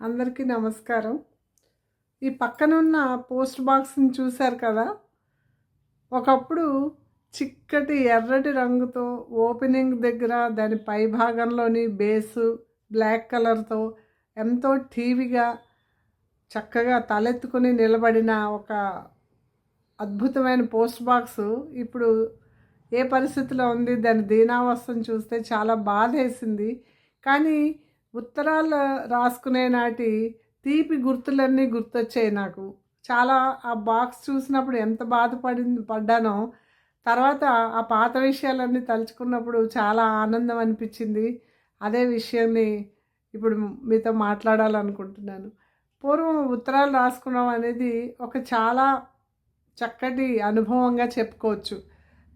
అందరికీ నమస్కారం. ఈ పక్కన ఉన్న పోస్ట్ బాక్స్ని చూశారు కదా? ఒకప్పుడు చిక్కటి ఎర్రటి రంగుతో ఓపెనింగ్ దగ్గర దాని పై భాగంలోని బేసు బ్లాక్ కలర్తో ఎంతో టీవీగా చక్కగా తలెత్తుకుని నిలబడిన ఒక అద్భుతమైన పోస్ట్ బాక్స్ ఇప్పుడు ఏ పరిస్థితిలో ఉంది? దాని దీనావస్థను చూస్తే చాలా బాధ వేసింది కానీ ఉత్తరాలు రాసుకునే నాటి తీపి గుర్తులన్నీ గుర్తొచ్చాయి నాకు. చాలా ఆ బాక్స్ చూసినప్పుడు ఎంత బాధపడి పడ్డానో తర్వాత ఆ పాత విషయాలన్నీ తలుచుకున్నప్పుడు చాలా ఆనందం అనిపించింది. అదే విషయాన్ని ఇప్పుడు మీతో మాట్లాడాలనుకుంటున్నాను. పూర్వం ఉత్తరాలు రాసుకున్నాం అనేది ఒక చాలా చక్కటి అనుభవంగా చెప్పుకోవచ్చు.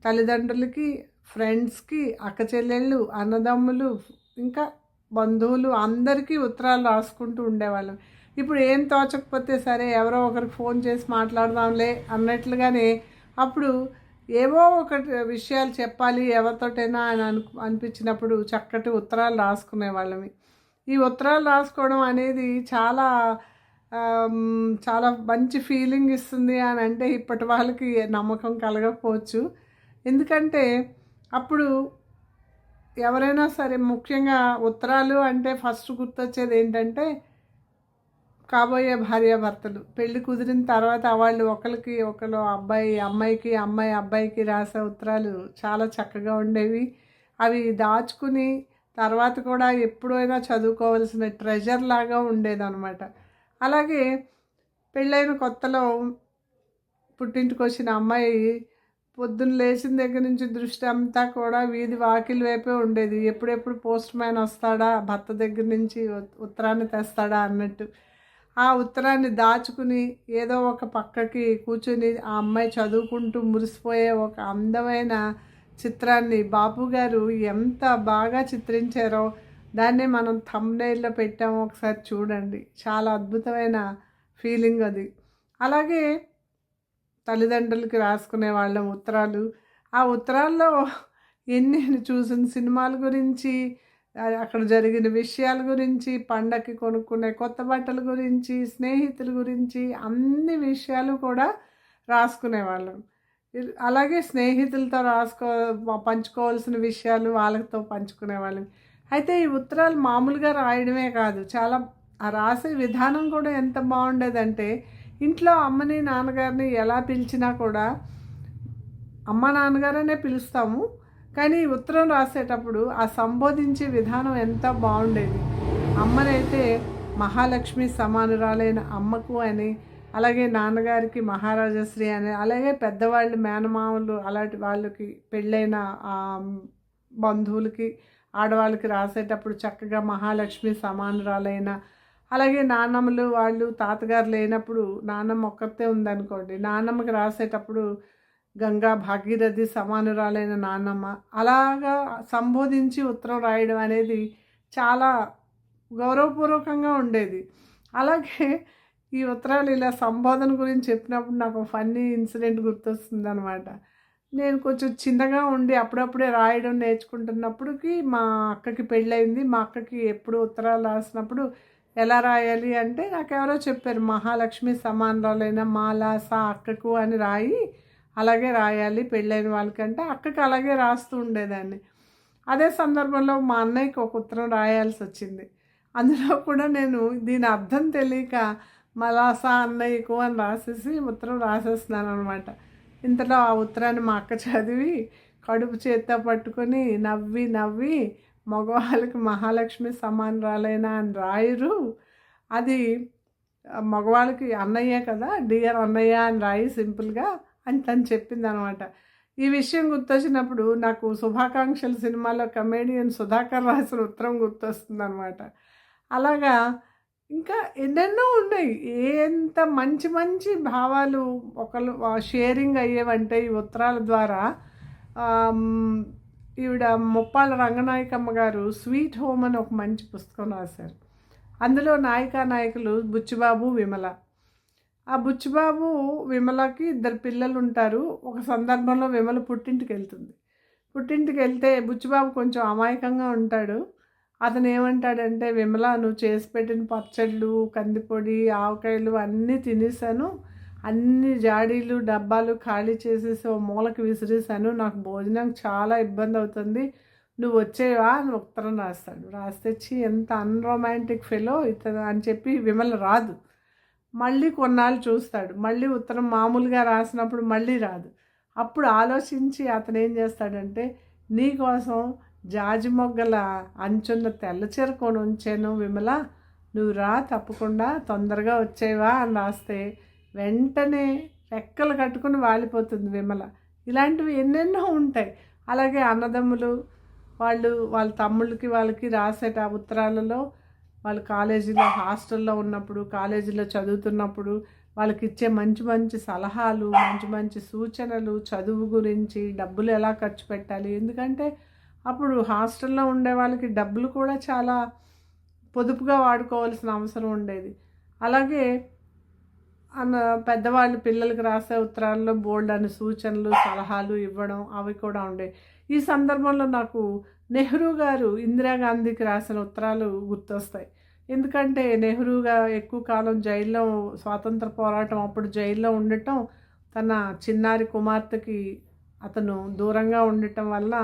తల్లిదండ్రులకి ఫ్రెండ్స్కి అక్క చెల్లెళ్ళు అన్నదమ్ములు ఇంకా బంధువులు అందరికీ ఉత్తరాలు రాసుకుంటూ ఉండేవాళ్ళం. ఇప్పుడు ఏం తోచకపోతే సరే ఎవరో ఒకరికి ఫోన్ చేసి మాట్లాడదాంలే అన్నట్లుగానే అప్పుడు ఏవో ఒక విషయాలు చెప్పాలి ఎవరితోటైనా అని అను అనిపించినప్పుడు చక్కటి ఉత్తరాలు రాసుకునే వాళ్ళమి ఈ ఉత్తరాలు రాసుకోవడం అనేది చాలా చాలా మంచి ఫీలింగ్ ఇస్తుంది అని అంటే ఇప్పటి వాళ్ళకి నమ్మకం కలగకపోవచ్చు. ఎందుకంటే అప్పుడు ఎవరైనా సరే ముఖ్యంగా ఉత్తరాలు అంటే ఫస్ట్ గుర్తొచ్చేది ఏంటంటే కాబోయే భార్యాభర్తలు. పెళ్ళి కుదిరిన తర్వాత వాళ్ళు ఒకరికి ఒకరు అబ్బాయి అమ్మాయికి అమ్మాయి అబ్బాయికి రాసే ఉత్తరాలు చాలా చక్కగా ఉండేవి. అవి దాచుకుని తర్వాత కూడా ఎప్పుడైనా చదువుకోవాల్సిన ట్రెజర్ లాగా ఉండేదన్నమాట. అలాగే పెళ్ళైన కొత్తలో పుట్టింటికి వచ్చిన అమ్మాయి పొద్దున్న లేచిన దగ్గర నుంచి దృష్టి అంతా కూడా వీధి వాకిలి వైపే ఉండేది. ఎప్పుడెప్పుడు పోస్ట్ మ్యాన్ వస్తాడా భర్త దగ్గర నుంచి ఉత్తరాన్ని తెస్తాడా అన్నట్టు. ఆ ఉత్తరాన్ని దాచుకుని ఏదో ఒక పక్కకి కూర్చొని ఆ అమ్మాయి చదువుకుంటూ మురిసిపోయే ఒక అందమైన చిత్రాన్ని బాపు గారు ఎంత బాగా చిత్రించారో దాన్ని మనం థంబ్నైల్లో పెట్టాము ఒకసారి చూడండి. చాలా అద్భుతమైన ఫీలింగ్ అది. అలాగే తల్లిదండ్రులకి రాసుకునే వాళ్ళం ఉత్తరాలు. ఆ ఉత్తరాల్లో ఎన్ని చూసిన సినిమాల గురించి అక్కడ జరిగిన విషయాల గురించి పండగకి కొనుక్కునే కొత్త బట్టల గురించి స్నేహితుల గురించి అన్ని విషయాలు కూడా రాసుకునేవాళ్ళం అలాగే స్నేహితులతో రాసుకో పంచుకోవాల్సిన విషయాలు వాళ్ళతో పంచుకునేవాళ్ళం అయితే ఈ ఉత్తరాలు మామూలుగా రాయడమే కాదు చాలా ఆ రాసే విధానం కూడా ఎంత బాగుండేదంటే ఇంట్లో అమ్మని నాన్నగారిని ఎలా పిలిచినా కూడా అమ్మ నాన్నగారనే పిలుస్తాము. కానీ ఉత్తరం రాసేటప్పుడు ఆ సంబోధించే విధానం ఎంత బాగుండేది. అమ్మనైతే మహాలక్ష్మి సమానురాలైన అమ్మకు అని అలాగే నాన్నగారికి మహారాజశ్రీ అని అలాగే పెద్దవాళ్ళు మేనమామలు అలాంటి వాళ్ళకి పెళ్ళైన బంధువులకి ఆడవాళ్ళకి రాసేటప్పుడు చక్కగా మహాలక్ష్మి సమానురాలైన అలాగే నాన్నమ్మలు వాళ్ళు తాతగారు లేనప్పుడు నాన్నమ్మ ఒక్కతే ఉందనుకోండి నాన్నమ్మకి రాసేటప్పుడు గంగా భాగీరథి సమానురాలైన నాన్నమ్మ అలాగా సంబోధించి ఉత్తరం రాయడం అనేది చాలా గౌరవపూర్వకంగా ఉండేది. అలాగే ఈ ఉత్తరాలు ఇలా సంబోధన గురించి చెప్పినప్పుడు నాకు ఫన్నీ ఇన్సిడెంట్ గుర్తొస్తుంది అనమాట నేను కొంచెం చిన్నగా ఉండి అప్పుడప్పుడే రాయడం నేర్చుకుంటున్నప్పటికి మా అక్కకి పెళ్ళయింది. మా అక్కకి ఎప్పుడు ఉత్తరాలు రాసినప్పుడు ఎలా రాయాలి అంటే నాకు ఎవరో చెప్పారు మహాలక్ష్మి సమానరాలైన మాల సా అక్కకు అని రాయి అలాగే రాయాలి పెళ్ళైన వాళ్ళకంటే అక్కకు అలాగే రాస్తూ ఉండేదాన్ని. అదే సందర్భంలో మా అన్నయ్యకి ఒక ఉత్తరం రాయాల్సి వచ్చింది. అందులో కూడా నేను దీని అర్థం తెలియక మలాసా అన్నయ్యకు అని రాసేసి ఉత్తరం రాసేస్తున్నాను అనమాట ఇంతలో ఆ ఉత్తరాన్ని మా అక్క చదివి కడుపు చేత్తో పట్టుకొని నవ్వి నవ్వి మగవాళ్ళకి మహాలక్ష్మి సమానరాలైన అని రాయరు. అది మగవాళ్ళకి అన్నయ్య కదా డియర్ అన్నయ్య అని రాయి సింపుల్గా అని తను చెప్పింది అనమాట ఈ విషయం గుర్తొచ్చినప్పుడు నాకు శుభాకాంక్షల సినిమాలో కమేడియన్ సుధాకర్ రాసిన ఉత్తరం గుర్తొస్తుంది అనమాట అలాగా ఇంకా ఎన్నెన్నో ఉన్నాయి. ఎంత మంచి మంచి భావాలు ఒకళ్ళు షేరింగ్ అయ్యేవంటే ఈ ఉత్తరాల ద్వారా ఈవిడ ముప్పాల రంగనాయకమ్మ గారు స్వీట్ హోమ్ అని ఒక మంచి పుస్తకం రాశారు. అందులో నాయికా నాయకులు బుచ్చిబాబు విమల. ఆ బుచ్చిబాబు విమలకి ఇద్దరు పిల్లలు ఉంటారు. ఒక సందర్భంలో విమల పుట్టింటికి వెళ్తుంది. పుట్టింటికి వెళ్తే బుచ్చిబాబు కొంచెం అమాయకంగా ఉంటాడు. అతను ఏమంటాడంటే విమల నువ్వు చేసి పెట్టిన పచ్చళ్ళు కందిపొడి ఆవకాయలు అన్నీ తినేసాను. అన్ని జాడీలు డబ్బాలు ఖాళీ చేసేసి ఓ మూలకి విసిరేసాను నాకు భోజనం చాలా ఇబ్బంది అవుతుంది. నువ్వు వచ్చేవా? అని ఉత్తరం రాస్తాడు. రాస్తేచ్చి ఎంత అన్రొమాంటిక్ ఫెలో ఇతను అని చెప్పి విమల రాదు. మళ్ళీ కొన్నాళ్ళు చూస్తాడు. మళ్ళీ ఉత్తరం మామూలుగా రాసినప్పుడు మళ్ళీ రాదు. అప్పుడు ఆలోచించి అతను ఏం చేస్తాడంటే నీకోసం జాజి మొగ్గల అంచున్న తెల్ల చీర కొని ఉంచాను విమల. నువ్వు రా తప్పకుండా తొందరగా వచ్చేవా? అని రాస్తే వెంటనే రెక్కలు కట్టుకుని వాలిపోతుంది విమల. ఇలాంటివి ఎన్నెన్నో ఉంటాయి. అలాగే అన్నదమ్ములు వాళ్ళు వాళ్ళ తమ్ముళ్ళకి వాళ్ళకి రాసేట ఉత్తరాలలో వాళ్ళు కాలేజీలో హాస్టల్లో ఉన్నప్పుడు కాలేజీలో చదువుతున్నప్పుడు వాళ్ళకి ఇచ్చే మంచి మంచి సలహాలు మంచి మంచి సూచనలు చదువు గురించి డబ్బులు ఎలా ఖర్చు పెట్టాలి? ఎందుకంటే అప్పుడు హాస్టల్లో ఉండే వాళ్ళకి డబ్బులు కూడా చాలా పొదుపుగా వాడుకోవాల్సిన అవసరం ఉండేది. అలాగే అన్న పెద్దవాళ్ళు పిల్లలకు రాసే ఉత్తరాల్లో బోల్డ్ అని సూచనలు సలహాలు ఇవ్వడం అవి కూడా ఉండే. ఈ సందర్భంలో నాకు నెహ్రూ గారు ఇందిరాగాంధీకి రాసిన ఉత్తరాలు గుర్తొస్తాయి. ఎందుకంటే నెహ్రూగా ఎక్కువ కాలం జైల్లో స్వాతంత్ర పోరాటం అప్పుడు జైల్లో ఉండటం తన చిన్నారి కుమార్తెకి అతను దూరంగా ఉండటం వల్ల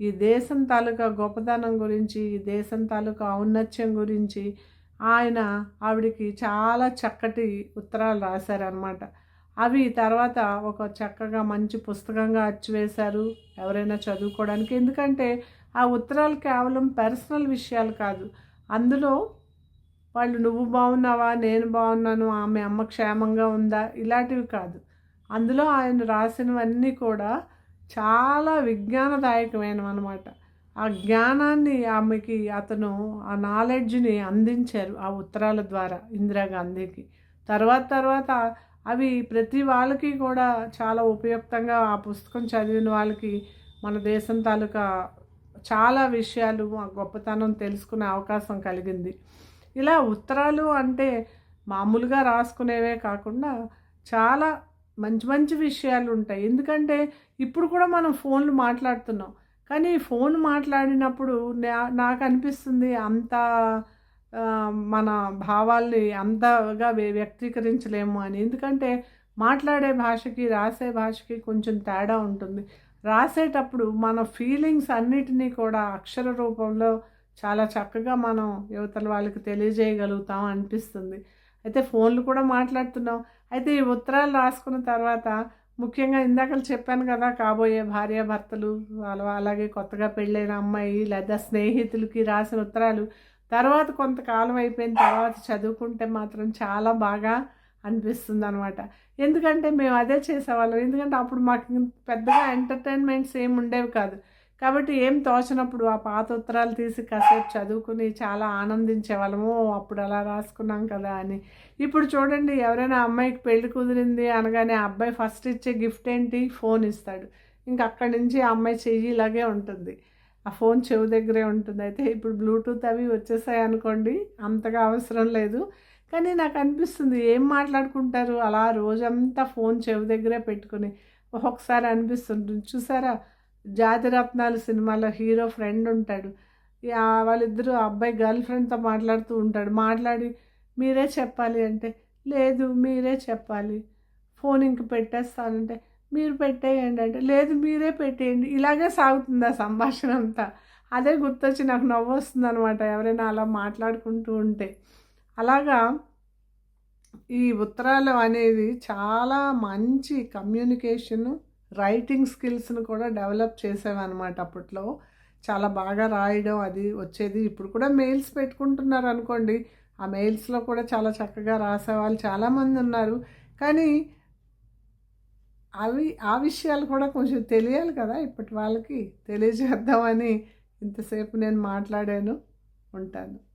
ఈ దేశం తాలూకా గొప్పదనం గురించి ఈ దేశం తాలూకా ఔన్నత్యం గురించి ఆయన ఆవిడికి చాలా చక్కటి ఉత్తరాలు రాశారనమాట అవి తర్వాత ఒక చక్కగా మంచి పుస్తకంగా అచ్చివేశారు ఎవరైనా చదువుకోవడానికి. ఎందుకంటే ఆ ఉత్తరాలు కేవలం పర్సనల్ విషయాలు కాదు అందులో వాళ్ళు నువ్వు బాగున్నావా? నేను బాగున్నాను? ఆమె అమ్మ క్షేమంగా ఉందా? ఇలాంటివి కాదు. అందులో ఆయన రాసినవన్నీ కూడా చాలా విజ్ఞానదాయకమైనవి అనమాట ఆ జ్ఞానాన్ని ఆమెకి అతను ఆ నాలెడ్జ్ని అందించారు ఆ ఉత్తరాల ద్వారా ఇందిరాగాంధీకి తర్వాత తర్వాత అవి ప్రతి వాళ్ళకి కూడా చాలా ఉపయుక్తంగా ఆ పుస్తకం చదివిన వాళ్ళకి మన దేశం తాలూకా చాలా విషయాలు ఆ గొప్పతనం తెలుసుకునే అవకాశం కలిగింది. ఇలా ఉత్తరాలు అంటే మామూలుగా రాసుకునేవే కాకుండా చాలా మంచి మంచి విషయాలు ఉంటాయి. ఎందుకంటే ఇప్పుడు కూడా మనం ఫోన్లు మాట్లాడుతున్నాం. కానీ ఫోన్ మాట్లాడినప్పుడు నాకు అనిపిస్తుంది అంత మన భావాల్ని అంతగా వ్యక్తీకరించలేము అని. ఎందుకంటే మాట్లాడే భాషకి రాసే భాషకి కొంచెం తేడా ఉంటుంది. రాసేటప్పుడు మన ఫీలింగ్స్ అన్నిటినీ కూడా అక్షర రూపంలో చాలా చక్కగా మనం యువతల వాళ్ళకి తెలియజేయగలుగుతాం అనిపిస్తుంది. అయితే ఫోన్లు కూడా మాట్లాడుతున్నాం. అయితే ఈ ఉత్తరాలు రాసుకున్న తర్వాత ముఖ్యంగా ఇందాక చెప్పాను కదా కాబోయే భార్యాభర్తలు వాళ్ళ అలాగే కొత్తగా పెళ్ళైన అమ్మాయి లేదా స్నేహితులకి రాసిన ఉత్తరాలు తర్వాత కొంతకాలం అయిపోయిన తర్వాత చదువుకుంటే మాత్రం చాలా బాగా అనిపిస్తుంది అనమాట ఎందుకంటే మేము అదే చేసేవాళ్ళం. ఎందుకంటే అప్పుడు మాకు పెద్దగా ఎంటర్టైన్మెంట్స్ ఏమి ఉండేవి కాదు. కాబట్టి ఏం తోచినప్పుడు ఆ పాత ఉత్తరాలు తీసి కాసేపు చదువుకుని చాలా ఆనందించే వాళ్ళము అప్పుడు అలా రాసుకున్నాం కదా అని. ఇప్పుడు చూడండి ఎవరైనా అమ్మాయికి పెళ్ళి కుదిరింది అనగానే ఆ అబ్బాయి ఫస్ట్ ఇచ్చే గిఫ్ట్ ఏంటి? ఫోన్ ఇస్తాడు. ఇంకా అక్కడి నుంచి ఆ అమ్మాయి చెయ్యి ఇలాగే ఉంటుంది. ఆ ఫోన్ చెవు దగ్గరే ఉంటుంది. అయితే ఇప్పుడు బ్లూటూత్ అవి వచ్చేసాయి అనుకోండి అంతగా అవసరం లేదు. కానీ నాకు అనిపిస్తుంది ఏం మాట్లాడుకుంటారు? అలా రోజంతా ఫోన్ చెవి దగ్గరే పెట్టుకుని ఒక్కొక్కసారి అనిపిస్తుంది చూసారా? జాతిరత్నాలు సినిమాలో హీరో ఫ్రెండ్ ఉంటాడు. వాళ్ళిద్దరూ అబ్బాయి గర్ల్ ఫ్రెండ్తో మాట్లాడుతూ ఉంటాడు. మాట్లాడి మీరే చెప్పాలి అంటే లేదు మీరే చెప్పాలి. ఫోన్ ఇంక పెట్టేస్తానంటే మీరు పెట్టేయండి అంటే లేదు మీరే పెట్టేయండి. ఇలాగే సాగుతుంది ఆ సంభాషణ అంతా. అదే గుర్తొచ్చి నాకు నవ్వు వస్తుంది అనమాట ఎవరైనా అలా మాట్లాడుకుంటూ ఉంటే. అలాగా ఈ ఉత్తరాలు అనేది చాలా మంచి కమ్యూనికేషను రైటింగ్ స్కిల్స్ను కూడా డెవలప్ చేసామన్నమాట అప్పట్లో. చాలా బాగా రాయడం అది వచ్చేది. ఇప్పుడు కూడా మెయిల్స్ పెట్టుకుంటున్నారు అనుకోండి. ఆ మెయిల్స్లో కూడా చాలా చక్కగా రాసేవాళ్ళు చాలామంది ఉన్నారు. కానీ అవి ఆ విషయాలు కూడా కొంచెం తెలియాలి కదా ఇప్పటి వాళ్ళకి. తెలియజేద్దామని ఇంతసేపు నేను మాట్లాడాను. ఉంటాను.